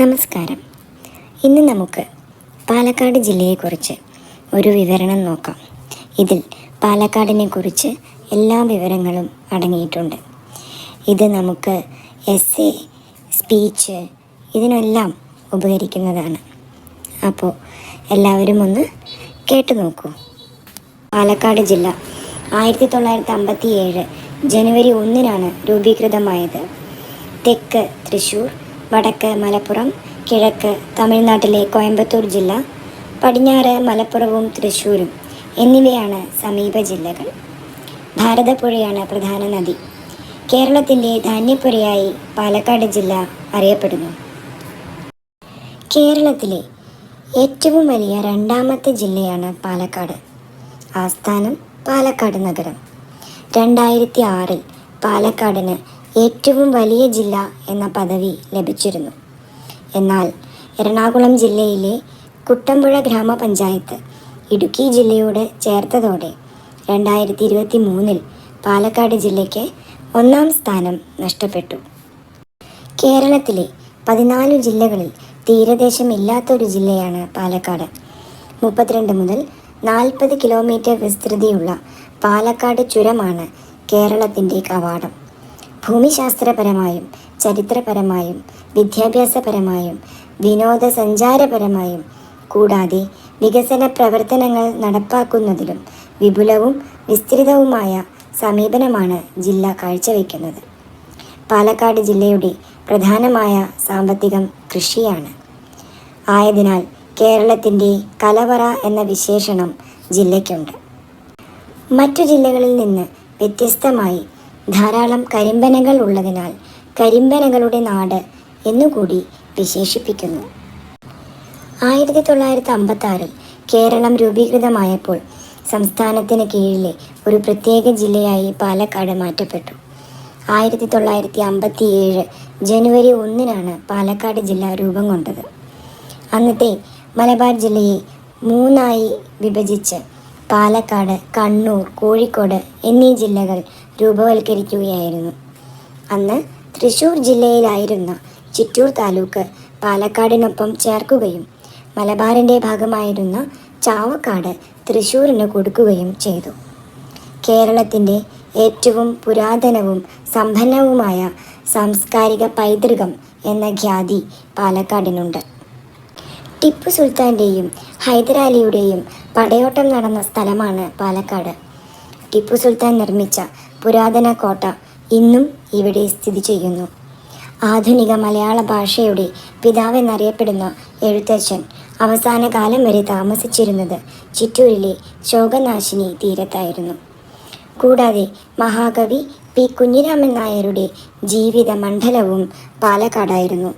നമസ്കാരം. ഇന്ന് നമുക്ക് പാലക്കാട് ജില്ലയെക്കുറിച്ച് ഒരു വിവരണം നോക്കാം. ഇതിൽ പാലക്കാടിനെ കുറിച്ച് എല്ലാ വിവരങ്ങളും അടങ്ങിയിട്ടുണ്ട്. ഇത് നമുക്ക് എസ് എ സ്പീച്ച് ഇതിനെല്ലാം ഉപകരിക്കുന്നതാണ്. അപ്പോൾ എല്ലാവരും ഒന്ന് കേട്ടു നോക്കൂ. പാലക്കാട് ജില്ല ആയിരത്തി തൊള്ളായിരത്തി അമ്പത്തി ഏഴ് ജനുവരി ഒന്നിനാണ് രൂപീകൃതമായത്. തെക്ക് തൃശൂർ വടക്ക് മലപ്പുറം കിഴക്ക് തമിഴ്നാട്ടിലെ കോയമ്പത്തൂർ ജില്ല പടിഞ്ഞാറ് മലപ്പുറവും തൃശ്ശൂരും എന്നിവയാണ് സമീപ ജില്ലകൾ. ഭാരതപ്പുഴയാണ് പ്രധാന നദി. കേരളത്തിന്റെ ധാന്യപ്പുരയായി പാലക്കാട് ജില്ല അറിയപ്പെടുന്നു. കേരളത്തിലെ ഏറ്റവും വലിയ രണ്ടാമത്തെ ജില്ലയാണ് പാലക്കാട്. ആസ്ഥാനം പാലക്കാട് നഗരം. രണ്ടായിരത്തി ആറിൽ പാലക്കാടിന് ഏറ്റവും വലിയ ജില്ല എന്ന പദവി ലഭിച്ചിരുന്നു. എന്നാൽ എറണാകുളം ജില്ലയിലെ കുട്ടമ്പുഴ ഗ്രാമപഞ്ചായത്ത് ഇടുക്കി ജില്ലയോട് ചേർത്തതോടെ രണ്ടായിരത്തി ഇരുപത്തി മൂന്നിൽ പാലക്കാട് ജില്ലയ്ക്ക് ഒന്നാം സ്ഥാനം നഷ്ടപ്പെട്ടു. കേരളത്തിലെ പതിനാല് ജില്ലകളിൽ തീരദേശമില്ലാത്തൊരു ജില്ലയാണ് പാലക്കാട്. മുപ്പത്തിരണ്ട് മുതൽ നാൽപ്പത് കിലോമീറ്റർ വിസ്തൃതിയുള്ള പാലക്കാട് ചുരമാണ് കേരളത്തിന്റെ കവാടം. ഭൂമിശാസ്ത്രപരമായും ചരിത്രപരമായും വിദ്യാഭ്യാസപരമായും വിനോദസഞ്ചാരപരമായും കൂടാതെ വികസന പ്രവർത്തനങ്ങൾ നടപ്പാക്കുന്നതിലും വിപുലവും വിസ്തൃതവുമായ സമീപനമാണ് ജില്ല കാഴ്ചവെക്കുന്നത് പാലക്കാട് ജില്ലയുടെ പ്രധാനമായ സാമ്പത്തികം കൃഷിയാണ്. ആയതിനാൽ കേരളത്തിന്റെ കലവറ എന്ന വിശേഷണം ജില്ലയ്ക്കുണ്ട്. മറ്റു ജില്ലകളിൽ നിന്ന് വ്യത്യസ്തമായി ധാരാളം കരിമ്പനകൾ ഉള്ളതിനാൽ കരിമ്പനകളുടെ നാട് എന്നുകൂടി വിശേഷിപ്പിക്കുന്നു. ആയിരത്തി തൊള്ളായിരത്തി അമ്പത്തി ആറിൽ കേരളം രൂപീകൃതമായപ്പോൾ സംസ്ഥാനത്തിന് കീഴിലെ ഒരു പ്രത്യേക ജില്ലയായി പാലക്കാട് മാറ്റപ്പെട്ടു. ആയിരത്തി തൊള്ളായിരത്തി അമ്പത്തി ഏഴ് ജനുവരി ഒന്നിനാണ് പാലക്കാട് ജില്ല രൂപം കൊണ്ടത്. അന്നത്തെ മലബാർ ജില്ലയെ മൂന്നായി വിഭജിച്ച് പാലക്കാട് കണ്ണൂർ കോഴിക്കോട് എന്നീ ജില്ലകൾ രൂപവൽക്കരിക്കുകയായിരുന്നു. അന്ന് തൃശൂർ ജില്ലയിലായിരുന്ന ചിറ്റൂർ താലൂക്ക് പാലക്കാടിനൊപ്പം ചേർക്കുകയും മലബാറിന്റെ ഭാഗമായിരുന്ന ചാവക്കാട് തൃശൂരിന് കൊടുക്കുകയും ചെയ്തു. കേരളത്തിന്റെ ഏറ്റവും പുരാതനവും സമ്പന്നവുമായ സാംസ്കാരിക പൈതൃകം എന്ന ഖ്യാതി പാലക്കാടിനുണ്ട്. ടിപ്പു സുൽത്താന്റെയും ഹൈദരാലിയുടെയും പടയോട്ടം നടന്ന സ്ഥലമാണ് പാലക്കാട്. ടിപ്പു സുൽത്താൻ നിർമ്മിച്ച പുരാതന കോട്ട ഇന്നും ഇവിടെ സ്ഥിതി ചെയ്യുന്നു. ആധുനിക മലയാള ഭാഷയുടെ പിതാവെന്നറിയപ്പെടുന്ന എഴുത്തച്ഛൻ അവസാന കാലം വരെ താമസിച്ചിരുന്നത് ചിറ്റൂരിലെ ശോകനാശിനി തീരത്തായിരുന്നു. കൂടാതെ മഹാകവി പി കുഞ്ഞിരാമൻ നായരുടെ ജീവിത മണ്ഡലവും പാലക്കാടായിരുന്നു.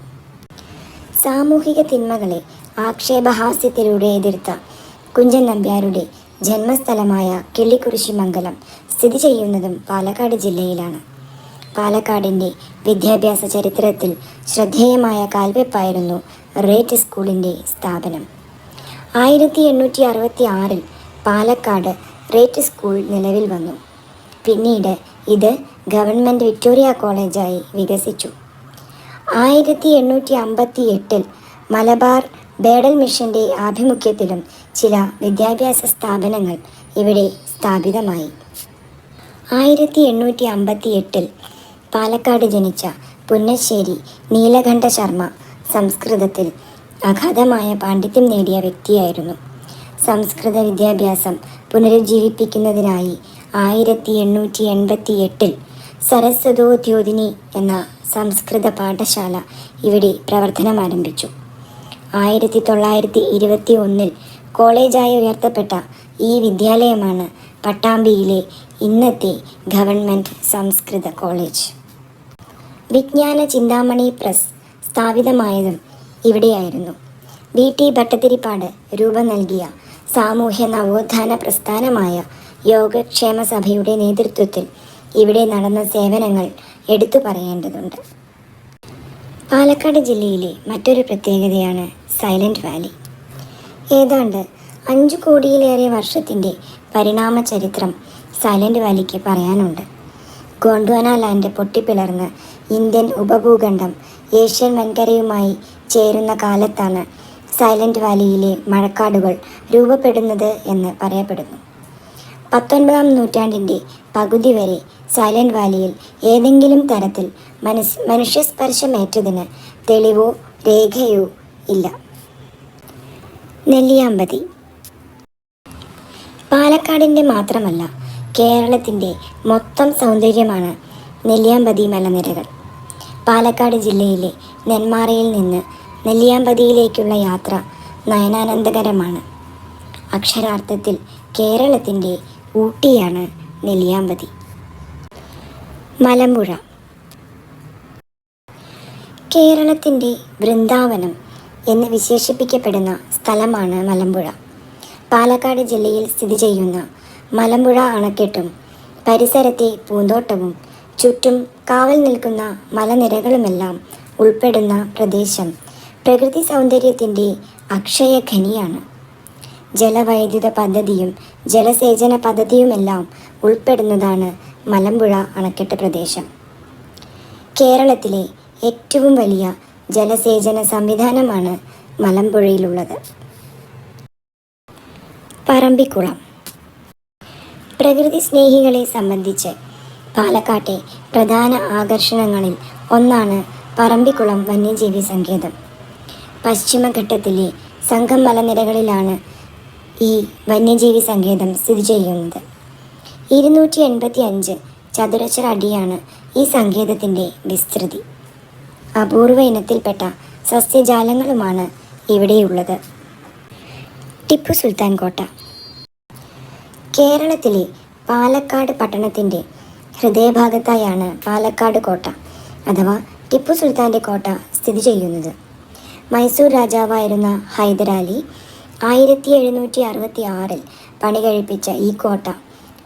സാമൂഹിക തിന്മകളെ ആക്ഷേപഹാസ്യത്തിലൂടെ എതിർത്ത കുഞ്ചൻ നമ്പ്യാരുടെ ജന്മസ്ഥലമായ കിള്ളിക്കുരിശിമംഗലം സ്ഥിതി ചെയ്യുന്നതും പാലക്കാട് ജില്ലയിലാണ്. പാലക്കാടിന്റെ വിദ്യാഭ്യാസ ചരിത്രത്തിൽ ശ്രദ്ധേയമായ കാൽവെപ്പായിരുന്നു റേറ്റ് സ്കൂളിന്റെ സ്ഥാപനം. ആയിരത്തി എണ്ണൂറ്റി അറുപത്തി ആറിൽ പാലക്കാട് റേറ്റ് സ്കൂൾ നിലവിൽ വന്നു. പിന്നീട് ഇത് ഗവൺമെന്റ് വിക്ടോറിയ കോളേജായി വികസിച്ചു. ആയിരത്തി എണ്ണൂറ്റി അമ്പത്തി എട്ടിൽ മലബാർ ബേഡൽ മിഷന്റെ ആഭിമുഖ്യത്തിലും ചില വിദ്യാഭ്യാസ സ്ഥാപനങ്ങൾ ഇവിടെ സ്ഥാപിതമായി. ആയിരത്തി എണ്ണൂറ്റി അമ്പത്തി എട്ടിൽ പാലക്കാട് ജനിച്ച പുന്നശ്ശേരി നീലകണ്ഠ ശർമ്മ സംസ്കൃതത്തിൽ അഗാധമായ പാണ്ഡിത്യം നേടിയ വ്യക്തിയായിരുന്നു. സംസ്കൃത വിദ്യാഭ്യാസം പുനരുജ്ജീവിപ്പിക്കുന്നതിനായി ആയിരത്തി എണ്ണൂറ്റി എൺപത്തി എട്ടിൽ സരസ്വതോദ്യോതിനി എന്ന സംസ്കൃത പാഠശാല ഇവിടെ പ്രവർത്തനം ആരംഭിച്ചു ആയിരത്തി തൊള്ളായിരത്തി ഇരുപത്തി ഒന്നിൽ കോളേജായി ഉയർത്തപ്പെട്ട ഈ വിദ്യാലയമാണ് പട്ടാമ്പിയിലെ ഇന്നത്തെ ഗവൺമെന്റ് സംസ്കൃത കോളേജ്. വിജ്ഞാന ചിന്താമണി പ്രസ് സ്ഥാപിതമായതും ഇവിടെയായിരുന്നു. വി. ടി. ഭട്ടതിരിപ്പാട് രൂപം നൽകിയ സാമൂഹ്യ നവോത്ഥാന പ്രസ്ഥാനമായ യോഗക്ഷേമ സഭയുടെ നേതൃത്വത്തിൽ ഇവിടെ നടന്ന സേവനങ്ങൾ എടുത്തു പറയേണ്ടതുണ്ട്. പാലക്കാട് ജില്ലയിലെ മറ്റൊരു പ്രത്യേകതയാണ് സൈലന്റ് വാലി. ഏതാണ്ട് അഞ്ചു കോടിയിലേറെ വർഷത്തിന്റെ പരിണാമ ചരിത്രം സൈലന്റ് വാലിക്ക് പറയാനുണ്ട്. ഗോണ്ട്വാനാലാൻഡ് പൊട്ടിപ്പിളർന്ന് ഇന്ത്യൻ ഉപഭൂഖണ്ഡം ഏഷ്യൻ വൻകരയുമായി ചേരുന്ന കാലത്താണ് സൈലന്റ് വാലിയിലെ മഴക്കാടുകൾ രൂപപ്പെടുന്നത് എന്ന് പറയപ്പെടുന്നു. പത്തൊൻപതാം നൂറ്റാണ്ടിന്റെ പകുതി വരെ സൈലന്റ് വാലിയിൽ ഏതെങ്കിലും തരത്തിൽ മനസ് മനുഷ്യസ്പർശമേറ്റതിന് തെളിവോ രേഖയോ ഇല്ല. നെല്ലിയാമ്പതി. പാലക്കാടിന്റെ മാത്രമല്ല കേരളത്തിന്റെ മൊത്തം സൗന്ദര്യമാണ് നെല്ലിയാമ്പതി മലനിരകൾ. പാലക്കാട് ജില്ലയിലെ നെന്മാറയിൽ നിന്ന് നെല്ലിയാമ്പതിയിലേക്കുള്ള യാത്ര നയനാനന്ദകരമാണ്. അക്ഷരാർത്ഥത്തിൽ കേരളത്തിന്റെ ഊട്ടിയാണ് നെല്ലിയാമ്പതി. മലമ്പുഴ. കേരളത്തിന്റെ വൃന്ദാവനം എന്ന് വിശേഷിപ്പിക്കപ്പെടുന്ന സ്ഥലമാണ് മലമ്പുഴ. പാലക്കാട് ജില്ലയിൽ സ്ഥിതി ചെയ്യുന്ന മലമ്പുഴ അണക്കെട്ടും പരിസരത്തെ പൂന്തോട്ടവും ചുറ്റും കാവൽ നിൽക്കുന്ന മലനിരകളുമെല്ലാം ഉൾപ്പെടുന്ന പ്രദേശം പ്രകൃതി സൗന്ദര്യത്തിന്റെ അക്ഷയഖനിയാണ്. ജലവൈദ്യുത പദ്ധതിയും ജലസേചന പദ്ധതിയുമെല്ലാം ഉൾപ്പെടുന്നതാണ് മലമ്പുഴ അണക്കെട്ട് പ്രദേശം. കേരളത്തിലെ ഏറ്റവും വലിയ ജലസേചന സംവിധാനമാണ് മലമ്പുഴയിലുള്ളത്. പറമ്പിക്കുളം. പ്രകൃതി സ്നേഹികളെ സംബന്ധിച്ച് പാലക്കാട്ടെ പ്രധാന ആകർഷണങ്ങളിൽ ഒന്നാണ് പറമ്പിക്കുളം വന്യജീവി സങ്കേതം. പശ്ചിമഘട്ടത്തിലെ സംഘം മലനിരകളിലാണ് ഈ വന്യജീവി സങ്കേതം സ്ഥിതി ചെയ്യുന്നത്. ഇരുന്നൂറ്റി എൺപത്തി അഞ്ച് ചതുരശ്ര അടിയാണ് ഈ സങ്കേതത്തിന്റെ വിസ്തൃതി. അപൂർവ ഇനത്തിൽപ്പെട്ട സസ്യജാലങ്ങളുമാണ് ഇവിടെയുള്ളത്. ടിപ്പു സുൽത്താൻ കോട്ട കേരളത്തിലെ പാലക്കാട് പട്ടണത്തിന്റെ ഹൃദയഭാഗത്തായാണ് പാലക്കാട് കോട്ട അഥവാ ടിപ്പു സുൽത്താന്റെ കോട്ട സ്ഥിതി ചെയ്യുന്നത്. മൈസൂർ രാജാവായിരുന്ന ഹൈദരാലി ആയിരത്തി എഴുന്നൂറ്റി അറുപത്തി ആറിൽ പണി കഴിപ്പിച്ച ഈ കോട്ട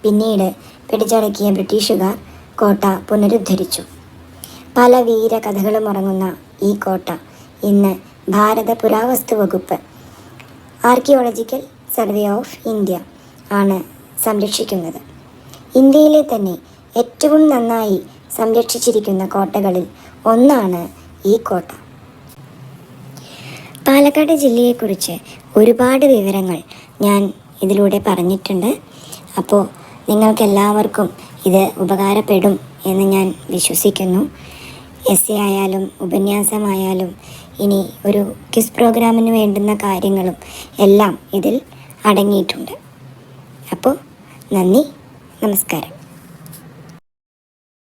പിന്നീട് പിടിച്ചടക്കിയ ബ്രിട്ടീഷുകാർ കോട്ട പുനരുദ്ധരിച്ചു. പല വീര കഥകളും ഉറങ്ങുന്ന ഈ കോട്ട ഇന്ന് ഭാരത പുരാവസ്തു വകുപ്പ് ആർക്കിയോളജിക്കൽ സർവേ ഓഫ് ഇന്ത്യ ആണ് സംരക്ഷിക്കുന്നത്. ഇന്ത്യയിലെ തന്നെ ഏറ്റവും നന്നായി സംരക്ഷിച്ചിരിക്കുന്ന കോട്ടകളിൽ ഒന്നാണ് ഈ കോട്ട. പാലക്കാട് ജില്ലയെക്കുറിച്ച് ഒരുപാട് വിവരങ്ങൾ ഞാൻ ഇതിലൂടെ പറഞ്ഞിട്ടുണ്ട്. അപ്പോൾ നിങ്ങൾക്കെല്ലാവർക്കും ഇത് ഉപകാരപ്പെടും എന്ന് ഞാൻ വിശ്വസിക്കുന്നു. എസ് എ ആയാലും ഉപന്യാസമായാലും ഇനി ഒരു ക്വിസ് പ്രോഗ്രാമിന് വേണ്ടുന്ന കാര്യങ്ങളും എല്ലാം ഇതിൽ അടങ്ങിയിട്ടുണ്ട്. അപ്പോൾ നന്ദി. നമസ്കാരം.